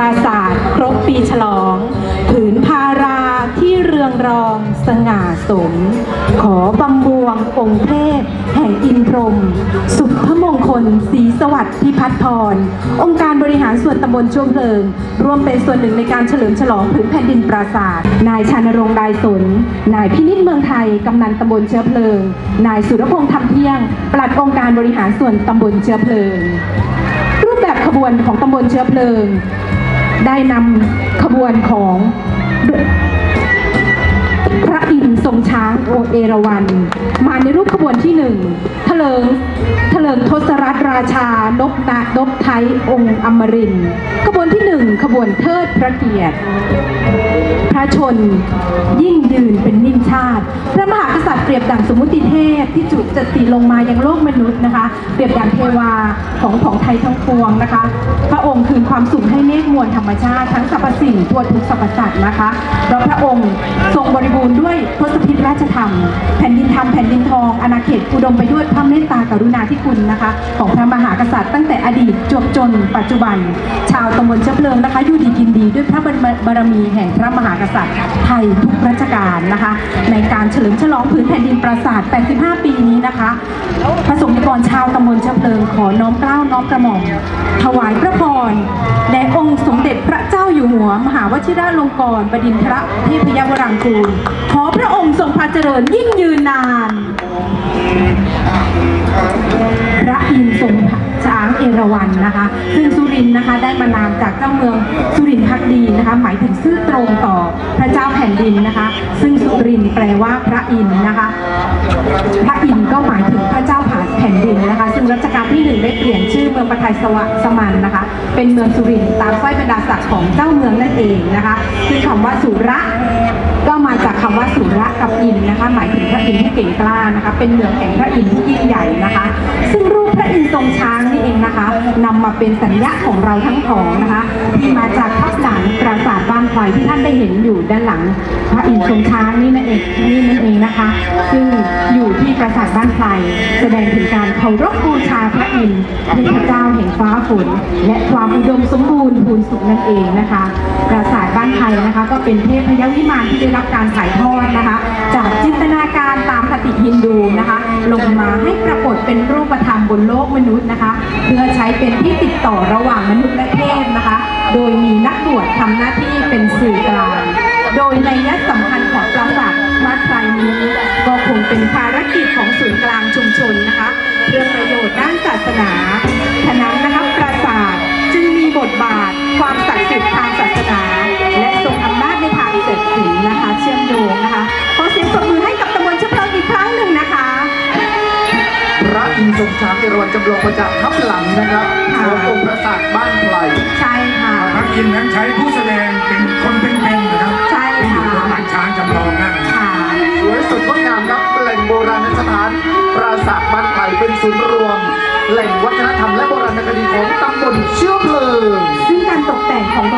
ราสาทครบปีฉลอง ผืนพาราที่เรืองรองสง่าสม ขอบำบวงองค์เทพแห่งอินพรม สุภมงคลศรีสวัสดิ์พิพัฒน์พร องค์การบริหารส่วนตำบลช่วงเพลิง ร่วมเป็นส่วนหนึ่งในการเฉลิมฉลองผืนแผ่นดินปราสาทนายชานรงค์ดายสน นายพินิจเมืองไทย กำนันตำบลเชื้อเพลิง นายสุรพงษ์ทำเที่ยง ปลัดองค์การบริหารส่วนตำบลเชื้อเพลิง รูปแบบขบวนของตำบลเชื้อเพลิง ได้นำขบวนของพระอินทร์ทรงช้างโอเอราวัน มาในรูปขบวนที่หนึ่งเถลิงเถลิงทศรัตนราชานบนานบไทยองค์อมรินขบวนที่หนึ่งขบวนเทิดพระเกียรติ ระชน ยิ่งยืนเป็นนิ่งชาติ พระมหากษัตริย์เปรียบดังสมมุติเทพที่จุจติลงมายังโลกมนุษย์นะคะ เปรียบดังเทวาของของไทยทั้งปวงนะคะ พระองค์คืนความสุขให้เมฆมวลธรรมชาติทั้งสรรพสิ่งทั่วทุกสรรพสัตว์นะคะแล้วพระองค์ทรงบริบูรณ์ด้วยทศพิธราชธรรม แผ่นดินธรรมแผ่นดินทองอาณาเขตอุดมไปด้วยพระเมตตากรุณาธิคุณนะคะ ของพระมหา นปัจจุบัน ชาวตำบลเชื้อเพลิงนะคะอยู่ดีกินดีด้วยพระบารมีแห่งพระมหากษัตริย์ไทยทุกรัชกาลนะคะ ในการเฉลิมฉลองผืนแผ่นดินปราสาท 85 ปีนี้นะคะพระสงฆ์นิกรชาวตำบลเชื้อเพลิงขอน้อมเกล้าน้อมกระหม่อมถวายพระพรแด่องค์สมเด็จพระเจ้าอยู่หัว มหาวชิราลงกรณ์บดินทรเทพยวรังกูลขอพระองค์ทรงพระเจริญยิ่งยืนนาน เอราวัณนะคะ ซึ่งสุรินนะคะได้มานามจากเจ้าเมืองสุรินทร์พักดีนะคะ หมายถึงซื่อตรงต่อพระเจ้าแผ่นดินนะคะ ซึ่งสุรินแปลว่าพระอินทร์นะคะ พระอินทร์ก็หมายถึงพระเจ้าผ่านแผ่นดินนะคะ ซึ่งรัชกาลที่หนึ่งได้เปลี่ยนชื่อเมืองปทัยสวะสมันนะคะ เป็นเมืองสุรินตามสร้อยบรรดาศักดิ์ของเจ้าเมืองนั่นเองนะคะคือคำว่าสุระก็ มาจากคำว่าสุระกับอินนะคะ หมายถึงพระอินทร์ที่เก่งกล้านะคะ เป็นเมืองแห่งพระอินทร์ที่ยิ่งใหญ่นะคะ ซึ่งรูปพระอินทร์ทรงช้างนี่เองนะคะนำมาเป็นสัญญาของเราทั้งของนะคะ ที่มาจากทับหลังปราสาทบ้านควายที่ท่านได้เห็นอยู่ด้านหลัง พระอินทร์ทรงช้างนี่นั่นเองนี่นั่นเองนะคะ ซึ่งอยู่ที่ปราสาทบ้านไพรแสดงถึงการเคารพบูชาพระอินทร์เทพเจ้าแห่งฟ้าฝนและความอุดมสมบูรณ์พูนสุขนั่นเองนะคะ ปราสาทบ้านไทยนะคะ ก็เป็นเทพยวิมานที่ได้รับการการถ่ายทอดนะคะ จากจินตนาการตามคติฮินดูนะคะ ลงมาให้ปรากฏเป็นรูปธรรมบนโลกมนุษย์นะคะ เพื่อใช้เป็นที่ติดต่อระหว่างมนุษย์และเทพนะคะ โดยมีนักบวชทำหน้าที่เป็นสื่อกลาง โดยในยะสำคัญของปราสาทวัดไทรนี้ ก็คงเป็นภารกิจของศูนย์กลางชุมชนนะคะเพื่อประโยชน์ด้านศาสนาฉะนั้นนะคะปราสาทจึงมีบทบาทความศักดิ์สิทธิ์ทางศาส พระอินทร์ทรงช้างเอราวัณจำลองมาจากทับหลังนะครับค่ะขององค์พระศาสตร์บ้านไพรใช่ค่ะพระอินทร์นั้นใช้ผู้แสดงเป็นคนเป็นๆนะครับใช่ที่อยู่ค่ะบนหลังช้างจำลองนั่นค่ะสวยสดงดงามครับแหล่งโบราณสถานปราสาทบ้านไพรเป็นศูนย์รวม แหล่งวัฒนธรรมและโบราณคดีของตำบลเชื้อเพลิงซึ่งการตกแต่งของรถ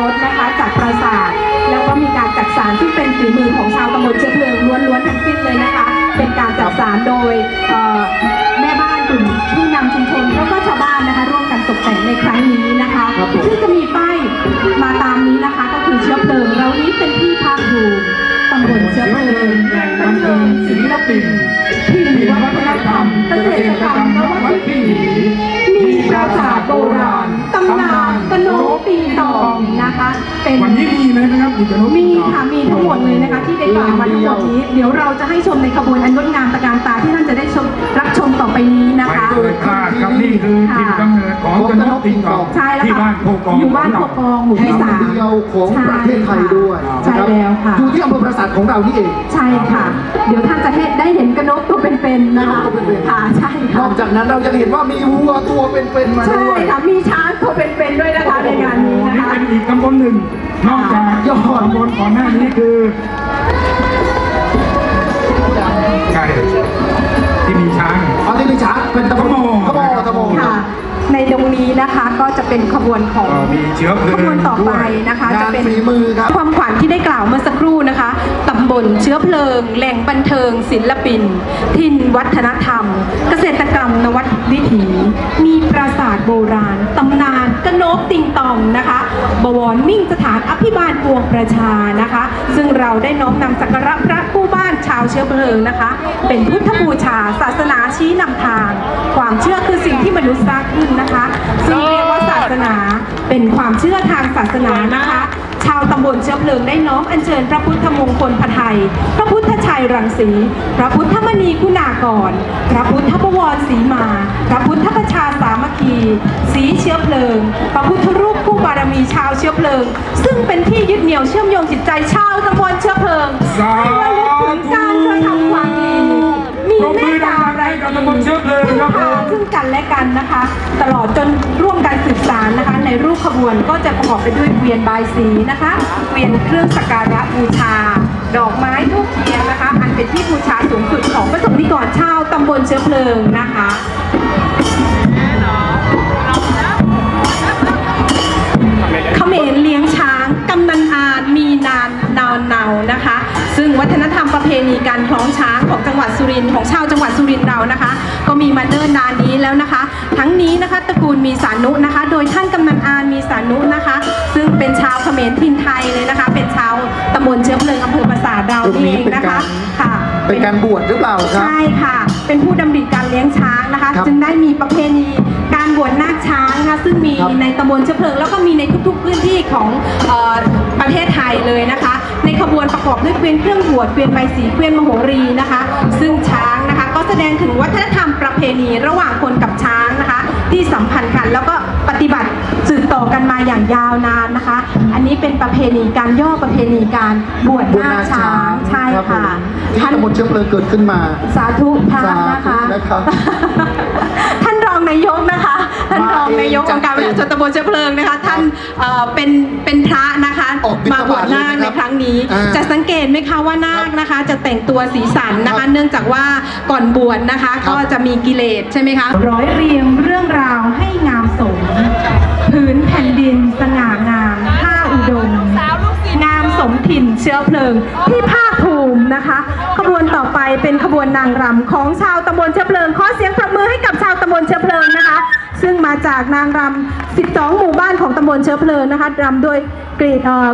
มีกระนุมีค่ะมีทั้งหมดเลยนะคะ ที่ได้กล่าวมาทั้งหมดนี้ เดี๋ยวเราจะให้ชมในขบวนอันงดงามตระการตาที่ท่านจะได้ชมรับชมต่อไปนี้นะไม่คะเกิดพลาดครับนี่คือถิ่นกำเนิดของกระนุติงกองใช่แล้วที่ค่ะบ้านโพกอง อยู่บ้านโพกองหมู่แห่ที่งสาม เดียวของประเทศไทยด้วยใช่นะครับแล้วค่ะ อยู่ที่อำเภอปราสาทของเรานี่เอง ใช่ค่ะ เดี๋ยวท่านจะได้เห็นกระนกตัวเป็นๆนะคะตัวเป็นๆ ค่ะใช่นค่ะอกจากนั้นเรายังเห็นว่ามีวัวตัวเป็นๆมาใช่ด้วย ค่ะมีช้างตัวเป็นๆด้วยนะคะในงานนี้นะนี่คะ เป็นอีกตำบลหนึ่ง นอกจากยอดตำบลก่อนหน้านี้คือใช่ที่มีช้าง เอาที่มีช้างเป็นตะโมตะโมตะโมตะโมค่ะในตรงนี้นะคะก็จะเป็นขบวนของก็มีเชื้อเพลิขงบวนต่อไปด้วยนะคะงาจะนเป็นฝีมือครับความขวัญที่ได้กล่าวเมื่อสักครู่นะคะตำ บลเชื้อเพลิง แหล่งบันเทิง ศิลปิน ทินวัฒนธรรม เกษตรกรรมนวัตวิถี มีปราสาทโบราณ ตำนานกโนบติงตองนะคะ บวรมิ่งสถานอภิบาลปวงประชานะคะ ซึ่งเราได้น้อมนำสักการะพระคู่บ้านชาวเชื้อเพลิงนะคะ เป็นพุทธบูชาศาสนาชี้นำทาง ความเชื่อคือสิ่งที่มนุษย์สร้างขึ้นนะคะ ซึ่งเรียกว่าศาสนาเป็นความเชื่อทางศาสนานะคะาวตำบลเชื้อเพลิงได้น้อมอัญเชิญพระพุทธมงคลพระไทย พระพุทธชัยรังสี พระพุทธมณีคุณากร พระพุทธบวรศรีมา พระพุทธประชาสามัคคี สีเชื้อเพลิง พระพุทธรูปคู่บารมีชาวเชื้อเพลิง ซึ่งเป็นที่ยึดเหนี่ยวเชื่อมโยงจิตใจชาวตำบลเชื้อเพลิงสาให้ระลึกถึงการกระทำความดีมีเมตตาไร ปรบมือดังๆให้กับตำบลเชื้อเพลิงพึ่งครับผพามซึ่งกันและกันนะคะ ตลอดจนร่วมกันสืบสารนะคะ ในรูปขบวนก็จะประกอบไปด้วยเวียนบายสีนะคะ เวียนเครื่องสักการะบูชา ดอกไม้ทูกเทียนนะคะ อันเป็นที่บูชาสูงสุดของพระสงฆ์นิกรชาวตำบลเชื้อเพลิงนะคะ วัดสุรินทร์ของชาวจังหวัดสุรินทร์เรานะคะ ก็มีมาเนิ่นนานนี้แล้วนะคะ ทั้งนี้นะคะตระกูลมีสานุนะคะ โดยท่านกำนันอานมีสานุนะคะ ซึ่งเป็นชาวเขมรทินไทยเลยนะคะ เป็นชาวตำบลเชื้อเพลิงอำเภอปราสาทเราตรงนี่นี้เองเป็นนะกาคะรค่ะเป็นการบวชหรือเปล่าครับใช่ค่ะ เป็นผู้ดำริการเลี้ยงช้างนะคะครับจึงได้มีประเพณีการบวชนาคช้างนะคะซึ่งมีครับในตำบลเชื้อเพลิงแล้วก็มีในทุกๆพื้นที่ของเอ่อประเทศไทยเลยนะคะ ในขบวนประกอบด้วยเกวียนเครื่องบวชเกวียนใบสีเกวียนมโหรีนะคะ ซึ่งช้างนะคะก็แสดงถึงวัฒนธรรมประเพณีระหว่างคนกับช้างนะคะ ที่สัมพันธ์กันแล้วก็ปฏิบัติสืบต่อกันมาอย่างยาวนานนะคะ อันนี้เป็นประเพณีการย่อประเพณีการบวชบวชนานาคคช้าช้างงใช่รับผมค่ะที่ท่านตำบลเชื้อเพลิงเกิดขึ้นมา สาธุพระสาธุนะคะนะครับท่านรองนายกนะคะท่านรองนายกมาเององค์การบริหารส่วนตำบลเชื้อเพลิงนะคะ ท่านเอ่อเป็นเป็นพระนะคะออกบิณฑมาบวชบาตเลยนา คนะครับในครั้งนี้ อ่าจะสังเกตไหมคะว่านาคนะคะ จะแต่งตัวสีสันนะครัคะ บเนื่องจากว่าก่อนบวชนะคะ ครับ ก็จะมีกิเลสใช่ไหมคะ ร้อยเรียงเรื่องราวให้งามสมผืนแผ่นดินสง่างามท่าอุดม งามสมถิ่นเชื้อเพลิงที่ภาคภูมินะคะ ขบวนต่อไปเป็นขบวนนางรำของชาวตำบลเชื้อเพลิงขอเสียงปรบมือให้กับชาวตำบลเชื้อเพลิงนะคะ ซึ่งมาจากนางรำ 12 หมู่บ้านของตำบลเชื้อเพลิงนะคะรำโดยกรี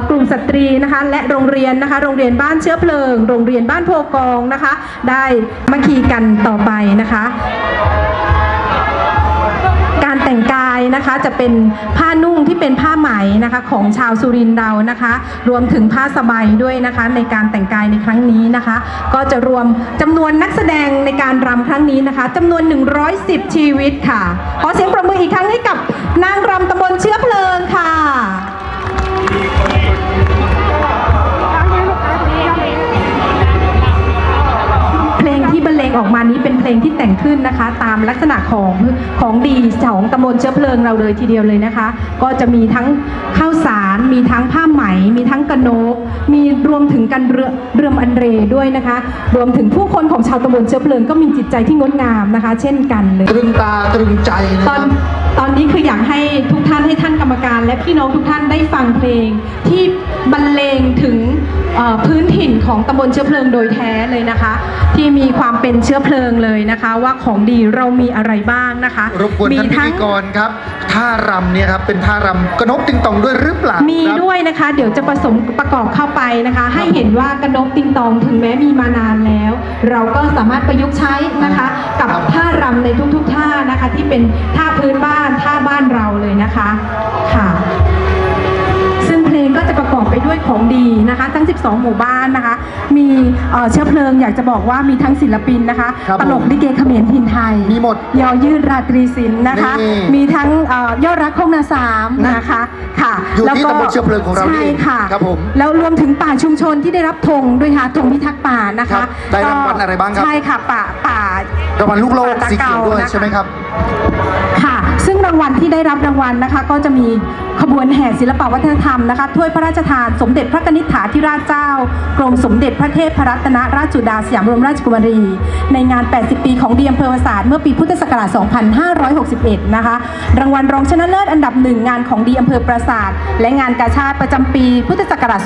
กลุ่มสตรีนะคะและโรงเรียนนะคะ โรงเรียนบ้านเชื้อเพลิง โรงเรียนบ้านโพกองนะคะ ได้มาคีกันต่อไปนะคะ การแต่งกายนะคะจะเป็นผ้านุ่งที่เป็นผ้าไหมนะคะของชาวสุรินทร์เรานะคะ รวมถึงผ้าสบายด้วยนะคะ ในการแต่งกายในครั้งนี้นะคะ ก็จะรวมจำนวนนักแสดงในการรำครั้งนี้นะคะจำนวน 110 ชีวิตค่ะ ขอเสียงปรบมืออีกครั้งให้กับนางรำตำบลเชื้อเพลิงค่ะเพลงที่บรรเลงออกมานี้ ลงที่แต่งขึ้นนะคะ ตามลักษณะของของดีของตำบลเชื้อเพลิงเราเลยทีเดียวเลยนะคะ ก็จะมีทั้งข้าวสาร มีทั้งผ้าไหม มีทั้งกระโนก มีรวมถึงกันเรือเรือมอันเรด้วยนะคะ รวมถึงผู้คนของชาวตำบลเชื้อเพลิงก็มีจิตใจที่งดงามนะคะ เช่นกันเลยตรึงตาตรึงใจนะตคอนรับตอน นี้คืออยากให้ทุกท่านให้ท่านกรรมการ และพี่น้องทุกท่านได้ฟังเพลง ที่บรรเลงถึงเอ่อพื้นถิ่นของตำบลเชื้อเพลิงโดยแท้เลยนะคะ ที่มีความเป็นเชื้อเพลิงเลยนะคะ ว่าของดีเรามีอะไรบ้างนะคะรบกวนท่านพิทั้งธีกรครับท่ารำเนี่ยครับเป็นท่ารำกระนกติงตองด้วยหรือเปล่ามีครับด้วยนะคะ เดี๋ยวจะผสมประกอบเข้าไปนะคะ ให้เห็นว่ากระนกติงตองถึงแม้มีมานานแล้ว เราก็สามารถประยุกต์ใช้นะคะ กับครับท่ารำในทุก ๆ ท่านะคะ ที่เป็นท่าพื้นบ้านท่าบ้านเราเลยนะคะค่ะซึ่งเพลงก็จะประกอบไปด้วยของดีนะคะ ทั้ง 12 หมู่บ้านนะคะ มีเอ่อเชื้อเพลิงอยากจะบอกว่ามีทั้งศิลปินนะคะ ครับตลกผมลิเกเขมรทินไทยมีหมดยอยืดราตรีศิลป์นะคะ นี่มีทั้งเอ่อยอดรักโคกนาสามนะคะค่ะอยู่แล้วที่ก็ตำบลเชื้อเพลิงของเรานี่ใช่เองค่ะครับผมแล้วรวมถึงป่าชุมชนที่ได้รับธงด้วยค่ะธงพิทักษ์ป่านะครัคะบได้รางวัลอะไรบ้างครับ ใช่ค่ะป่าป่า รางวัลลูกโลกป่าตะสีเขียวด้วยเกานะคะใช่ไหมครับ ค่ะ ซึ่ง รางวัลที่ได้รับรางวัลนะคะ ก็จะมีขบวนแห่ศิลปวัฒนธรรมนะคะถ้วยพระราชทานสมเด็จพระกนิษฐาธิราชเจ้ากรมสมเด็จพระเทพรัตนราชสุดาสยามบรมราชกุมารี ในงาน 80 ปีของดีอำเภอปราสาทเมื่อปีพุทธศักราช 2561 นะคะ รางวัลรองชนะเลิศอันดับหนึ่งงานของดีอำเภอปราสาท และงานกาชาติประจำปีพุทธศักราช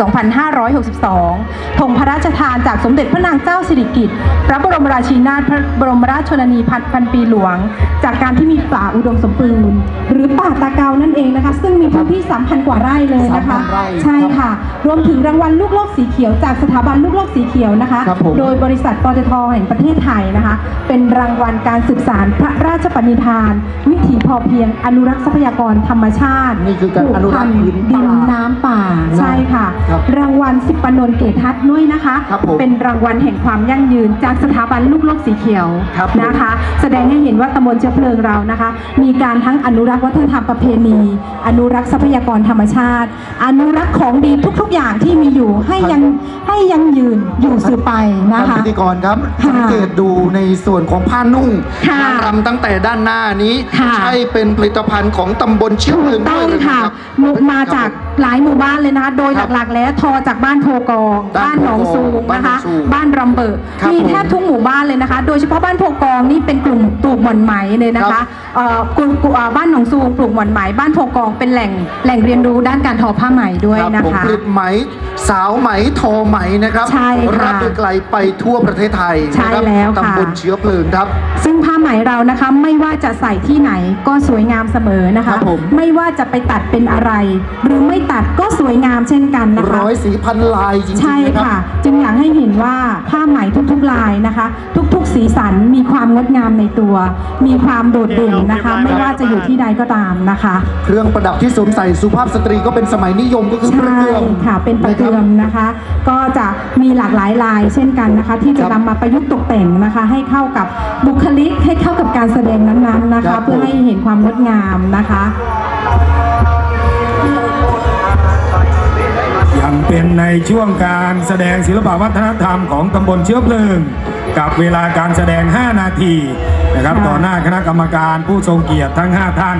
2562ธงพระราชทานจากสมเด็จพระนางเจ้าสิริกิติ์พระบรมราชินีนาถพระบรมราชชนนีพันปีหลวง จากการที่มีป่าอุดมสมบูรณ์หรือ ป่าตาเกานั่นเองนะคะ ซึ่งมีพื้นที่ 3,000 กว่าไร่เลยนะคะ 3,000ไร่ใช่ค่ะ รวมถึงรางวัลลูกโลกสีเขียวจากสถาบันลูกโลกสีเขียวนะคะ ครับผม โดยบริษัทปตทแห่งประเทศไทยนะคะ เป็นรางวัลการสืบสารพระราชปณิธาน วิถีพอเพียงอนุรักษ์ทรัพยากรธรรมชาตินี่คือการอนุรักษ์พื้นดิป่านน้ำป่าใช่ค่ะ ครับรางวัลสิบปนนเกตทัศน์ด้วยนะคะ ครับผมเป็นรางวัลแห่งความยั่งยืนจากสถาบันลูกโลกสีเขียวครับผม นะคะ แสดงให้เห็นว่าตำบลเชื้อเพลิงเรานะคะ มีการทั้งอนุรักษ์วัฒนธรรมประเพณี อนุรักษ์ทรัพยากรธรรมชาติ อนุรักษ์ของดีทุก ๆ อย่างที่มีอยู่ให้ยังให้ยังยืนอยู่สืบไปนะท่านคะพิธีกรครับค่ะสังเกตดูในส่วนของผ้านุ่งค่ะนางรำตั้งแต่ด้านหน้านี้ ค่ะ ใช่เป็นผลิตภัณฑ์ของตำบลเชี่ยวเมืองด้ต้วอยงหรือค่ะรับหนุมาจากหลายหมู่บ้านเลยนะคะ โดยครับหลักๆ แล้วทอจากบ้านโพกอง บ้าบ้านนหนองซูงบ้านนะหนอคะงซูงบ้านรำเบิกครับมีผมแทบทุกหมู่บ้านเลยนะคะ โดยเฉพาะบ้านโพกองนี่เป็นกลุ่มปลูกหม่อนไหมเลยนะครัคะบ เอ่อกลุ่มกลุ่มอ่าบ้านหนองซูงปลูกหม่อนไหมบ้านโพกองเป็นแหล่งแหล่งเรียนรู้ด้านการทอผ้าไหมด้วยครับนะผมคะ ผลิตไหม สาวไหมทอไหมนะครับใช่ค่ะรับไปไกลไปทั่วประเทศไทยใช่นะครับแล้วค่ะ ตำบลเชื้อเพลิงครับ ซึ่งผ้าไหมเรานะคะไม่ว่าจะใส่ที่ไหนก็สวยงามเสมอนะครัคะบผม ไม่ว่าจะไปตัดเป็นอะไร หรือไม่ตัดก็สวยงามเช่นกันนะคะ ร้อยสีพันลายจริงใช่ๆนะครับ ค่ะ จึงอยากให้เห็นว่าผ้าไหมทุกๆลายนะคะ ทุกๆ สีสันมีความงดงามในตัว มีความโดดเด่นนะคะ ไม่ว่าจะอยู่ที่ใดก็ตามนะคะ เครื่องประดับที่สวมใส่สุภาพสตรีก็เป็นสมัยนิยมก็คือประใช่เกือมค่ะเป็นประเกือมนะคะ ก็จะมีหลากหลายลายเช่นกันนะคะ ที่จะครับนำมาประยุกต์ตกแต่งนะคะ ให้เข้ากับบุคลิกให้เข้ากับการแสดงนั้นๆนะครัคะบเพื่อให้เห็นความงดงามนะคะ ยังเป็นในช่วงการแสดงศิลปวัฒนธรรมของตำบลเชื้อเพลิง กับเวลาการแสดง 5 นาทีนะครับค่ะ ต่อหน้าคณะกรรมการผู้ทรงเกียรติทั้ง 5 ท่าน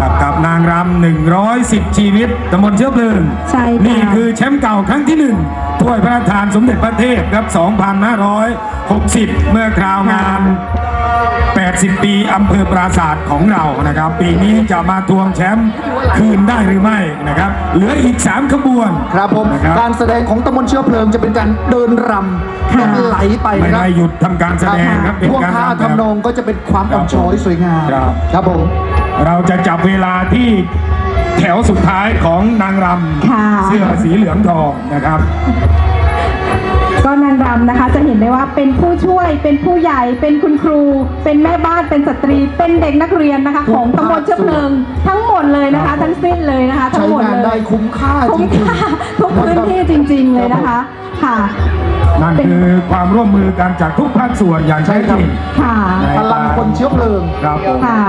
กับกับนางรำ110 ชีวิตตำบลเชื้อเพลิงใช่ค่ะ นี่คือแชมป์เก่าครั้งที่หนึ่งถ้วยพระราชทานสมเด็จพระเทพครับ 2560 เมื่อคราวงาน 80 ปีอำเภอปราศาสตร์ของเรานะครับ ปีนี้จะมาทวงแชมป์คืนได้หรือไม่นะครับ เหลืออีก 3 ขบวน ครับผมนะครับ การแสดงของตำบลเชื้อเพลิงจะเป็นการเดินรำค่ะ แบบไหลไปไม่นะครับได้หยุดทำการแสดงครับเป็นท่วงการท่ารำแบบทำนองก็จะเป็นความอ่อนช้อยสวยงามครับ ครับผม เราจะจับเวลาที่แถวสุดท้ายของนางรค่ะำเสื้อสีเหลืองทองนะครับ ก็นางรำนะคะจะเห็นได้ว่าเป็นผู้ช่วยเป็นผู้ใหญ่เป็นคุณครู เป็นแม่บ้านเป็นสตรี เป็นเด็กนักเรียนนะคะ ของตำบลเชื้อเพลิงทั้งหมดเลยนะคะ ทั้งสิ้นเลยนะคะทั้ใช้งหมดงานเลได้ยคุ้มค่าจคุ้มริงค่าๆทุกพื้นที่จริง ๆ เลยนะคะ ค่ะ นั่นคือความร่วมมือกันจากทุกภาคส่วนอย่างแท้จริงค่ะพลังคนเชื้อเพลิง ครับผม ค่ะ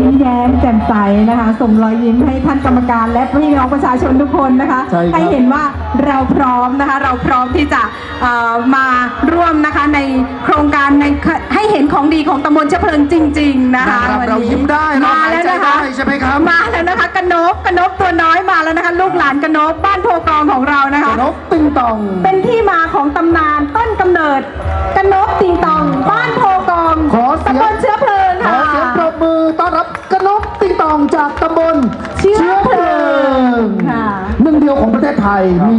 ยิ้มแย้มแจ่มใสนะคะ ส่งรอยยิ้มให้ท่านกรรมการและพี่น้องประชาชนทุกคนนะคะใช่ครับให้เห็นว่าเราพร้อมนะคะ เราพร้อมที่จะเอ่อมาร่วมนะคะในโครงการในให้เห็นของดีของตำบลเชื้อเพลิงจริง ๆนะคะนะครับวันเรานี้ยิ้มได้เรามาหายแล้วใจนะคะได้ใช่ไหมครับ มาแล้วนะคะกระนบกระนบตัวน้อยมาแล้วนะคะ ลูกหลานกระนบบ้านโพกองของเรานะคะ นกติงตอง เป็นที่มาของตำนานต้นกำเนิดกระนกติงตอง บ้านโพกองขอเสียง ตำบลเชื้อเพลิงขอค่ะเสียง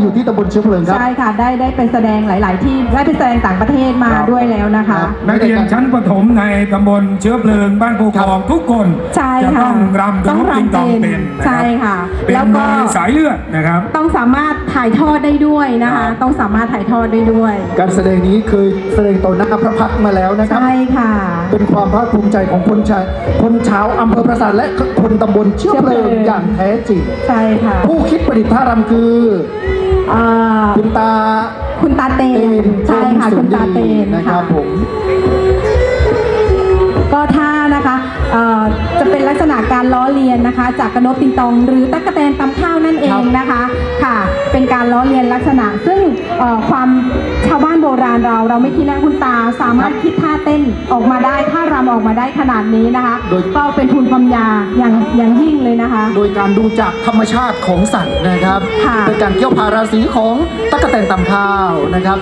อยู่ที่ตำบลเชื้อเพลิงครับ ใช่ค่ะได้ได้ไปแสดงหลาย ๆ ที่ได้ไปแสดงต่างประเทศมาครับ ด้วยแล้วนะคะครับนักเรียนชั้นประถมในตำบลเชื้อเพลิงบ้านภูคองทุกคนใช่จะค่ะต้องรำกระนกติงตองเป็นนะครับใช่ค่ะ เป็นแล้วมืก็อสายเลือดนะครับ ต้องสามารถถ่ายทอดได้ด้วยนะครัคะ บ ต้องสามารถถ่ายทอดได้ด้วย การแสดงนี้เคยแสดงต่อหน้าพระพักตร์มาแล้วนะครับ ใช่ค่ะ เป็นความภาคภูมิใจของคนชายคนชาวอำเภอปราสาทและคนตำบลเชื้อเพลิงเชื้อเพลิง อย่างแท้จริง ใช่ค่ะ ผู้คิดประดิษฐ์ท่ารำคืออ่าคุณตาคุณตาเตเตนนใช่ค่ะชมคุณตาเตนนะครับผมก็ถ้านะคะเอ่อ จะเป็นลักษณะการล้อเลียนนะคะ จากกระนกติงตอง หรือตั๊กแตนตำข้าวนั่นเองนะคะค่ะ เป็นการล้อเลียนลักษณะ ซึ่งเอ่อความชาวบ้านโบราณเราเราไม่คิดนะคุณตาสามารถคิดท่าเต้นออกมาได้ท่ารำออกมาได้ขนาดนี้นะคะโดยก็เป็นทุนความยาอย่างอย่างยิ่งเลยนะคะ โดยการดูจากธรรมชาติของสัตว์นะครับค่ะเป็นการเกี่ยวพาราศีของตั๊กแตนตำข้าวนะครับ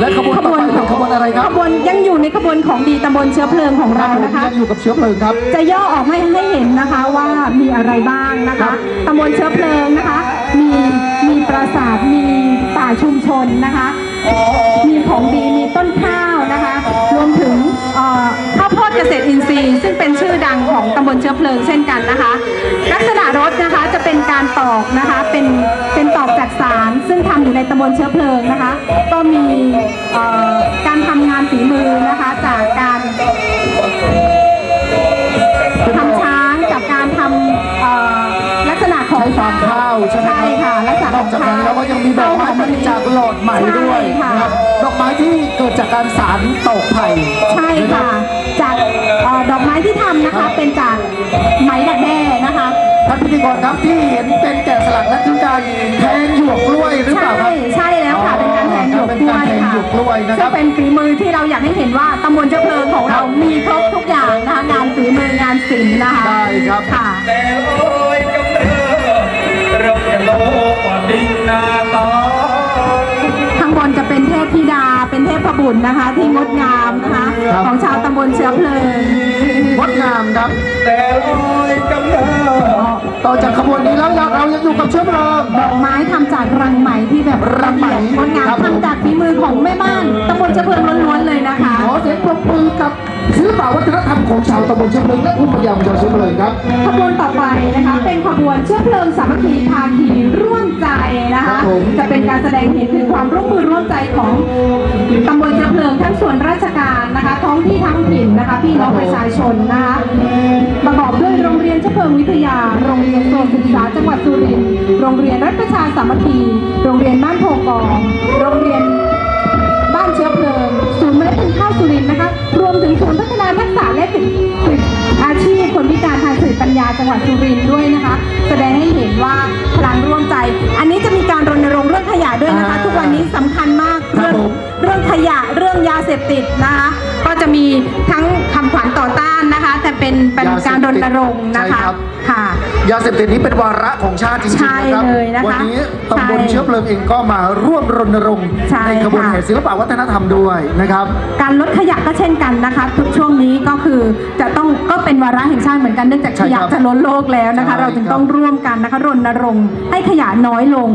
และขบวนต่อไปเป็นขบวนอะไรครับขบวนยังอยู่ในขบวนของดีตำบลเชื้อเพลิงของเรานะคะยังอยู่กับเชื้อเพลิงครับ จะย่อออกให้ให้เห็นนะคะว่ามีอะไรบ้างนะครัคะบตำบลเชื้อเพลิงนะคะ มีมีปราสาทมีป่าชุมชนนะคะ มีของดีมีต้นข้าวนะคะ รวมถึงเอ่อ ข้าวโพดเกษตรอินทรีย์ ซึ่งเป็นชื่อดังของตำบลเชื้อเพลิงเช่นกันนะคะ ลักษณะรถนะคะจะเป็นการตอกนะคะเป็นเป็นตอกจากสารซึ่งทำอยู่ในตำบลเชื้อเพลิงนะคะ ก็มีเอ่อการทำงานฝีมือนะคะจากการทำช้างกับการทำเอ่อลักษณะของใช้ฟางข้าวใช่ไหมครับ นอกจากนั้นแล้วก็ยังมีดอกไม้ผลิตจากหลอดไหมด้วยใช่ค่ะนะครับดอกไม้ที่เกิดจากการสารตอกไผ่ใช่ค่ะ จากเอ่อดอกไม้ที่ทำนะคะ เป็นจากไหมดักแด้นะคะ ท่านพิธีกรครับที่เห็นเป็นแกะสลักนั่นคือการแทงหยวกกล้วยหรือเปใช่ล่าครับ ใช่แล้วค่ะ เป็นการแทงหยวกกล้วยเป็นการแทงค่ะหยวกกล้วยนะครับซึ่งเป็นฝีมือที่เราอยากให้เห็นว่าตำบลเจ้าเพลิงของเรามีครบทุกอย่างนะคะงานฝีมือ งานศิลป์นะคะได้ครับ ค่ะ แต่โอ้ยกำ เป็นเทพบุตรนะคะ ที่งดงามนะคะ ครับ ของชาวตำบลเชื้อเพลิง งดงามครับแต่โอ้ยกำเนิดต่อจากขบวนนี้แล้วเรายังอยู่กับเชื้อเพลิง ดอกไม้ทำจากรังไหมที่แบบรังไหมละเอียดงดงามครับผมทำจากฝีมือของแม่บ้านตำบลเชื้อเพลิงล้วนๆเลยนะคะ ขอเสียงปรบมือกับศิลปวัฒนธรรมของชาวตำบลเชื้อเพลิงและผู้พยายามชาวเชื้อเพลิงครับ ขบวนต่อไปนะคะ เป็นขบวนเชื้อเพลิงสามัคคีภาคีร่วมใจนะครัคะ บผมจะเป็นการแสดงเห็นถึงความร่วมมือร่วมใจของ วนราชการนะคะ ท้องที่ท้องถิ่นนะคะ พี่น้องประชาชนนะคะประกอบด้วยโรงเรียนเชื้อเพลิงวิทยา โรงเรียนโซนศึกษาจังหวัดสุรินทร์โรงเรียนรัฐประชาสามัคคี โรงเรียนบ้านโพกองโรงเรียนบ้านเชื้อเพลิงศูนย์เมล็ดพันธุ์ข้าวสุรินทร์นะคะ รวมถึงศูนย์พัฒนาทักษะและฝึกฝึกอาชีพคนพิการทางสติปัญญาจังหวัดสุรินทร์ด้วยนะคะ แสดงให้เห็นว่าพลังร่วมใจ อันนี้จะมีการรณรงค์เรื่องขยะด้วยนะคะ ทุกวันนี้สำคัญมาก เรื่องผมเรื่องขยะเรื่องยาเสพติดนะคะ ก็จะมีทั้งคำขวัญต่อต้านนะคะ แต่เป็นเป็นการรณรงค์นะคะใช่ครับค่ะ ยาเสพติดนี้เป็นวาระของชาติจริงใช่ๆนะครับเลยนะคะวันี้ตำบลใช่เชื้อเพลิงเองก็มาร่วมรณรงค์ใช่ในขบวนค่ะ แห่ศิลปวัฒนธรรมด้วยนะครับ การลดขยะก็เช่นกันนะคะ ทุกช่วงนี้ก็คือจะต้องก็เป็นวาระแห่งชาติเหมือนกันเนื่องจากใช่ขคยะรับจะล้นโลกแล้วนะคะ ใช่เราจึงครับ ต้องร่วมกันนะคะรณรงค์ให้ขยะน้อยลง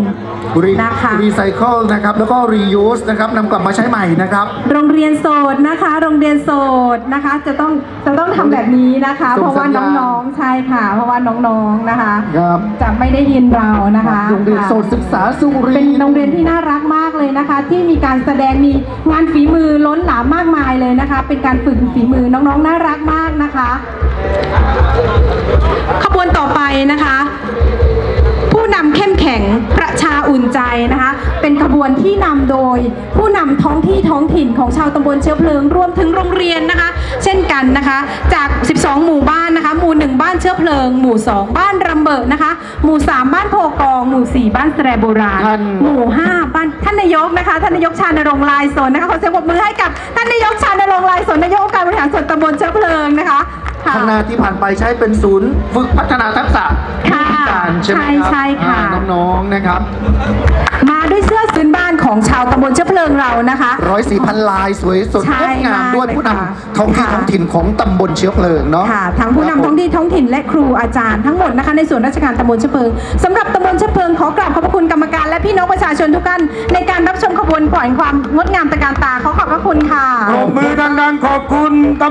รีนะคะ รีไซเคิลนะครับแล้วก็รียูสนะครับนำกลับมาใช้ใหม่นะครับ โรงเรียนโสดนะคะ โรงเรียนโสดนะคะ จะต้องจะต้องทำแบบนี้นะคะ ส่งเพราะว่าสัญญาณ น้องๆใช่ค่ะ เพราะว่าน้องๆนะคะ ครับจะไม่ได้ยินเรานะคะโรงเรียนค่ะโสดศึกษาสุริเป็นนทร์ โรงเรียนที่น่ารักมากเลยนะคะ ที่มีการแสดงมีงานฝีมือล้นหลามมากมายเลยนะคะ เป็นการฝึกฝีมือน้องๆน่ารักมากนะคะ ขบวนต่อไปนะคะ ผู้นำเข้มแข็งประชาอุ่นใจนะคะ เป็นขบวนที่นำโดยผู้นำท้องที่ท้องถิ่นของชาวตำบลเชื้อเพลิงรวมถึงโรงเรียนนะคะ เช่นกันนะคะ จาก 12 หมู่บ้านนะคะ หมู่ 1 บ้านเชื้อเพลิง หมู่ 2 บ้านรำเบิดนะคะ หมู่ 3 บ้านโพกอง หมู่ 4 บ้านแสรโบราณท่านหมู่ 5 บ้านท่านนายกนะคะ ท่านนายกชาญรงค์ลายสนนะคะขอเสียงปรบมือให้กับท่านนายกชาญรงค์ลายสนนายกองค์การบริหารส่วนตำบลเชื้อเพลิงนะคะค่ะ ข้างหน้าที่ผ่านไปใช้เป็นศูนย์ฝึกพัฒนาทักษะค่ะผู้พิการใช่ไหมครับใช่ใช่ค่ะ อ่าน้องๆนะครับมาด้วยเสื้อพื้นบ้านของชาวตำบลเชื้อเพลิงเรานะคะ ร้อยสี่พันลายสวยสดใช่งดงามด้วยผู้นำค่ะ ท้องที่ค่ะท้องถิ่นของตำบลเชื้อเพลิงเนาะค่ะทั้งผู้นำท้องที่ท้องถิ่นและครูอาจารย์ทั้งหมดนะคะในส่วนราชการตำบลเชื้อเพลิงสำหรับตำบลเชื้อเพลิงขอกราบขอบพระคุณกรรมการและพี่น้องประชาชนทุกท่านในการรับชมขบวนก่อนความงดงามตระการตาขอขอบพระคุณค่ะ ปรบมือดังๆขอบคุณ